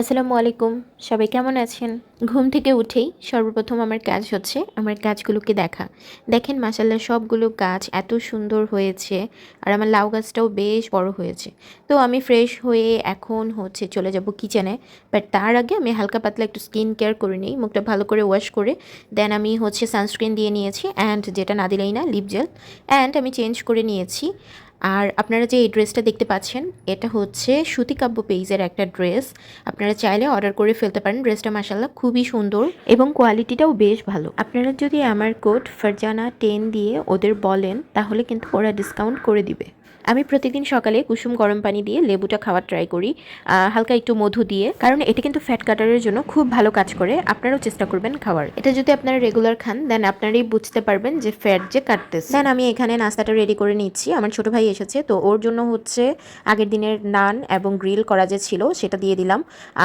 আসসালামু আলাইকুম। সবাই কেমন আছেন? ঘুম থেকে উঠেই সর্বপ্রথম আমার কাজ হচ্ছে আমার গাছগুলোকে দেখা। দেখেন মাসাল্লাহ সবগুলো গাছ এত সুন্দর হয়েছে আর আমার লাউ গাছটাও বেশ বড় হয়েছে। তো আমি ফ্রেশ হয়ে এখন হচ্ছে চলে যাব কিচেনে। বাট তার আগে আমি হালকা পাতলা একটু স্কিন কেয়ার করে নিই, মুখটা ভালো করে ওয়াশ করে। দেন আমি হচ্ছে সানস্ক্রিন দিয়ে নিয়েছি অ্যান্ড যেটা না দিলেই না, লিপ জেল। অ্যান্ড আমি চেঞ্জ করে নিয়েছি আর আপনারা যে এই ড্রেসটা দেখতে পাচ্ছেন, এটা হচ্ছে সুতিকাব্য পেইজের একটা ড্রেস আপনারা চাইলে অর্ডার করে ফেলতে পারেন। ড্রেসটা মাসাল্লাহ খুবই সুন্দর এবং কোয়ালিটিটাও বেশ ভালো। আপনারা যদি আমার কোড ফারজানা টেন দিয়ে ওদের বলেন, তাহলে কিন্তু ওরা ডিসকাউন্ট করে দিবে। আমি প্রতিদিন সকালে কুসুম গরম পানি দিয়ে লেবুটা খাওয়ার ট্রাই করি হালকা একটু মধু দিয়ে, কারণ এটা কিন্তু ফ্যাট কাটারের জন্য খুব ভালো কাজ করে, আপনারাও চেষ্টা করবেন খাওয়ার। এটা যদি আপনারা রেগুলার খান দেন আপনারাই বুঝতে পারবেন যে ফ্যাট যে কাটতেছে। দেন আমি এখানে নাস্তাটা রেডি করে নিচ্ছি, আমার ছোট ভাই এসেছে, তো ওর জন্য হচ্ছে আগের দিনের নান এবং গ্রিল করা যে ছিল, সেটা দিয়ে দিলাম।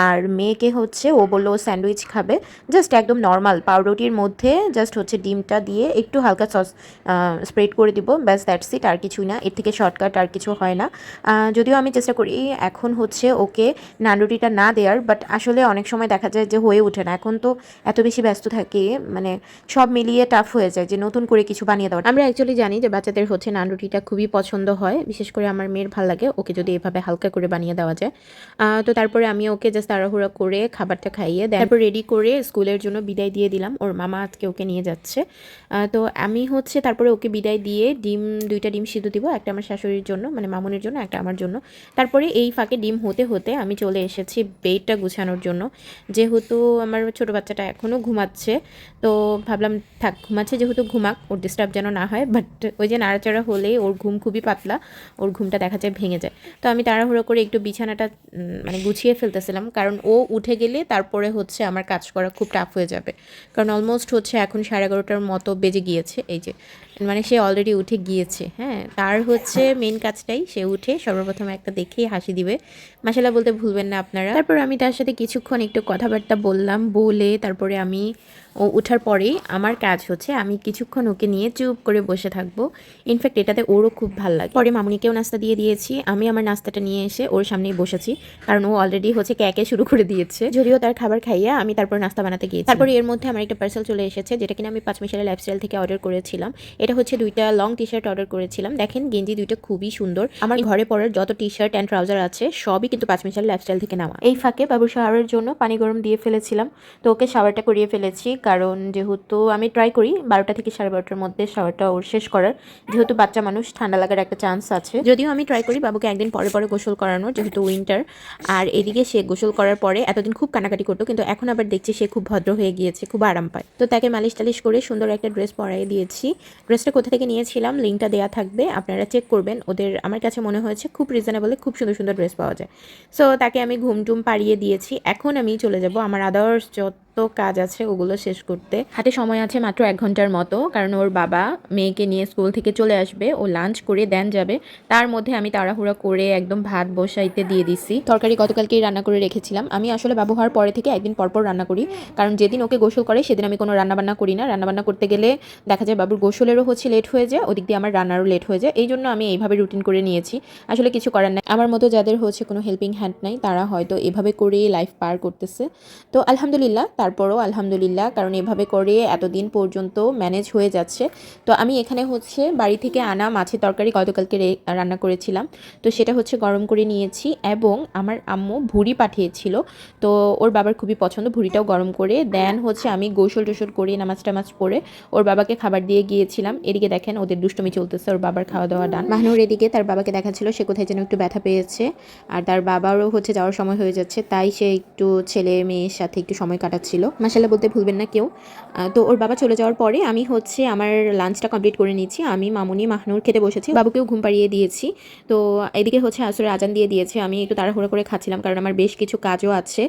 আর মেয়েকে হচ্ছে, ও বলল স্যান্ডউইচ খাবে জাস্ট একদম নর্মাল পাউরুটির মধ্যে জাস্ট হচ্ছে ডিমটা দিয়ে একটু হালকা সস স্প্রেড করে দিব, ব্যাস দ্যাটস ইট আর কিছুই না, এর থেকে শর্টকাট আর কিছু হয় না। যদিও আমি চেষ্টা করি, এখন হচ্ছে ওকে নানরুটিটা না দেওয়ার বাট আসলে অনেক সময় দেখা যায় যে হয়ে ওঠে না। এখন তো এত বেশি ব্যস্ত থাকে মানে সব মিলিয়ে টাফ হয়ে যায় যে নতুন করে কিছু বানিয়ে দেওয়া আমরা অ্যাকচুয়ালি জানি যে বাচ্চাদের হচ্ছে নানরুটিটা খুবই পছন্দ হয়, বিশেষ করে আমার মেয়ের ভালো লাগে, ওকে যদি এভাবে হালকা করে বানিয়ে দেওয়া যায়। তো তারপরে আমি ওকে জাস্ট তাড়াহুড়া করে খাবারটা খাইয়ে তারপর রেডি করে স্কুলের জন্য বিদায় দিয়ে দিলাম, ওর মামা আজকে ওকে নিয়ে যাচ্ছে। তো আমি হচ্ছে তারপরে ওকে বিদায় দিয়ে ডিম, দুইটা ডিম সিদ্ধ দিব, একটা আমার শাশুড়ির জন্য মানে মামুনের জন্য, একটা আমার জন্য। তারপরে এই ফাঁকে ডিম হতে হতে আমি চলে এসেছি বেডটা গুছানোর জন্য। যেহেতু আমার ছোট বাচ্চাটা এখনও ঘুমাচ্ছে, তো ভাবলাম থাক, ঘুমাচ্ছে যেহেতু ঘুমাক, ওর ডিস্টার্ব যেন না হয় বাট ওই যে নাড়াচাড়া হলে ওর ঘুম খুবই পাতলা, ওর ঘুমটা দেখা যায় ভেঙে যায়। তো আমি তাড়াহুড়ো করে একটু বিছানাটা মানে গুছিয়ে ফেলতেছিলাম, কারণ ও উঠে গেলে তারপরে হচ্ছে আমার কাজ করা খুব টাফ হয়ে যাবে। কারণ অলমোস্ট হচ্ছে এখন সাড়ে এগারোটার মতো বেজে গিয়েছে, এই যে। মানে সে অলরেডি উঠে গিয়েছে হ্যাঁ? তার হচ্ছে মেন কাজটাই সে উঠে সর্বপ্রথম একটা দেখেই হাসি দিবে। মাসালা বলতে ভুলবেন না আপনারা। তারপর আমি তার সাথে কিছুক্ষণ একটু কথাবার্তা বললাম, বলে তারপরে আমি ও ওঠার পরেই আমার কাজ হচ্ছে আমি কিছুক্ষণ ওকে নিয়ে চুপ করে বসে থাকব। ইনফ্যাক্ট এটাতে ওরও খুব ভালো লাগে। পরে মামুনিকেও নাস্তা দিয়ে দিয়েছি। আমি আমার নাস্তাটা নিয়ে এসে ওর সামনেই বসেছি, কারণ ও অলরেডি হচ্ছে ক্যাকে শুরু করে দিয়েছে। যদিও তার খাবার খাইয়ে আমি তারপর নাস্তা বানাতে গিয়েছি। তারপরে এর মধ্যে আমার একটা পার্সেল চলে এসেছে, যেটা কিনা আমি পাঁচ মিশালের লাইফস্টাইল থেকে অর্ডার করেছিলাম। এটা হচ্ছে দুইটা লং টি শার্ট অর্ডার করেছিলাম। দেখেন, গেঞ্জি দুইটা খুবই সুন্দর। আমার ঘরে পরার যত টি শার্ট অ্যান্ড ট্রাউজার আছে, সবই কিন্তু পাঁচ মিশাল লাইফস্টাইল থেকে নেওয়া। এই ফাঁকে বাবুর শাওয়ারের জন্য পানি গরম দিয়ে ফেলেছিলাম। তো ওকে শাওয়ারটা করিয়ে ফেলেছি। কারণ যেহেতু আমি ট্রাই করি বারোটা থেকে সাড়ে বারোটার মধ্যে শাওয়ারটা ওর শেষ করার। যেহেতু বাচ্চা মানুষ, ঠান্ডা লাগার একটা চান্স আছে। যদিও আমি ট্রাই করি বাবুকে একদিন পরে পরে গোসল করানোর, যেহেতু উইন্টার আর এদিকে সে গোসল করার পরে এতদিন খুব কানাকাটি করতো, কিন্তু এখন আবার দেখছি সে খুব ভদ্র হয়ে গিয়েছে, খুব আরাম পায়। তো তাকে মালিশ টালিশ করে সুন্দর একটা ড্রেস পরাই দিয়েছি। ড্রেসটা কোথা থেকে নিয়েছিলাম? লিঙ্কটা দেওয়া থাকবে, আপনারা চেক করবেন। ওদের, আমার কাছে মনে হয়েছে খুব রিজনেবলে খুব সুন্দর সুন্দর ড্রেস পাওয়া যায়। সো তাকে আমি ঘুম টুম পাড়িয়ে দিয়েছি। এখন আমি চলে যাব আমার আদার্স যত কাজ আছে ওগুলো শেষ করতে। হাতে সময় আছে মাত্র এক ঘণ্টার মতো, কারণ ওর বাবা মেয়েকে নিয়ে স্কুল থেকে চলে আসবে, ও লাঞ্চ করে দেন যাবে। তার মধ্যে আমি তাড়াহুড়া করে একদম ভাত বসাইতে দিয়ে দিছি। তরকারি গতকালকেই রান্না করে রেখেছিলাম। আমি আসলে বাবু হওয়ার পরে থেকে একদিন পরপর রান্না করি, কারণ যেদিন ওকে গোসল করে সেদিন আমি কোনো রান্নাবান্না করি না। রান্নাবান্না করতে গেলে দেখা যায় বাবুর গোসলেরও হচ্ছে লেট হয়ে যায়, ওদিক দিয়ে আমার রান্নারও লেট হয়ে যায়। এই জন্য আমি এইভাবে রুটিন করে নিয়েছি। আসলে কিছু করার নাই। আমার মতো যাদের হচ্ছে কোনো হেল্পিং হ্যান্ড নাই, তারা হয়তো এভাবে করে লাইফ পার করতেছে। তো আলহামদুলিল্লাহ তারপরও আলহামদুলিল্লাহ, কারণ এভাবে করে এতদিন পর্যন্ত ম্যানেজ হয়ে যাচ্ছে। তো আমি এখানে হচ্ছে বাড়ি থেকে আনা মাছের তরকারি গতকালকে রান্না করেছিলাম। তো সেটা হচ্ছে গরম করে নিয়েছি এবং আমার আম্মু ভুড়ি পাঠিয়েছিল। তো ওর বাবার খুবই পছন্দ, ভুড়িটাও গরম করে। দেন হচ্ছে আমি গোসল টোসল করে নামাজ টামাজ পরে ওর বাবাকে খাবার দিয়ে গিয়েছিলাম। এদিকে দেখেন ওদের দুষ্টমি চলতেছে, ওর বাবার খাওয়া দাওয়া ডান মাহনুর এদিকে তার বাবাকে দেখাচ্ছিল, সে কোথায় যেন একটু ব্যথা পেয়েছে। আর তার বাবারও হচ্ছে যাওয়ার সময় হয়ে যাচ্ছে, তাই সে একটু ছেলে মেয়ের সাথে একটু সময় কাটাচ্ছিল মাসাল্লাহ বলতে ভুলবেন না কেউ। তো ওর বাবা চলে যাওয়ার পরে আমি হচ্ছে আমার লাঞ্চটা কমপ্লিট করে নিয়েছি। আমি, মামুনি, মাহনুর খেতে বসেছি। বাবুকেও ঘুম পাড়িয়ে দিয়েছি। তো এদিকে হচ্ছে আসরে আজান দিয়ে দিয়েছে। আমি একটু তাড়াহুড়ো করে খাচ্ছিলাম কারণ আমার বেশ কিছু কাজও আছে।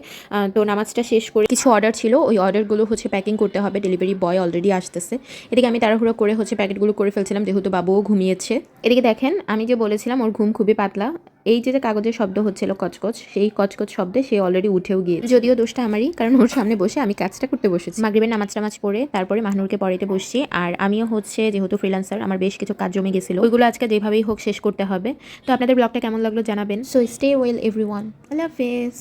তো নামাজটা শেষ করে কিছু অর্ডার ছিল। ওই অর্ডারগুলো হচ্ছে প্যাকিং করতে হবে। ডেলিভারি বয় অলরেডি আসতেছে। এদিকে আমি তাড়াহুড়ো করে হচ্ছে প্যাকেটগুলো করে ফেলছিলাম। যেহেতু বাবুও ঘুমিয়েছে। এদিকে দেখেন, আমি যে বলেছিলাম, ওর ঘুম খুবই পাতলা। এই যে যে কাগজের শব্দ হচ্ছিল কচকচ সেই কচকচ শব্দে সে অলরেডি উঠেও গিয়ে যদিও দোষটা আমারই কারণ ওর সামনে বসে আমি কাজটা করতে বসেছি। মাগরিবের নামাজ টামাজ পরে তারপরে মাহনুরকে পড়াইতে বসছি আর আমিও হচ্ছে যেহেতু ফ্রিলান্সার আমার বেশ কিছু কাজ জমে গেছিল। ওইগুলো আজকে যেভাবেই হোক শেষ করতে হবে। তো আপনাদের ব্লগটা কেমন লাগল জানাবেন। So stay well everyone Allah হাফেজ।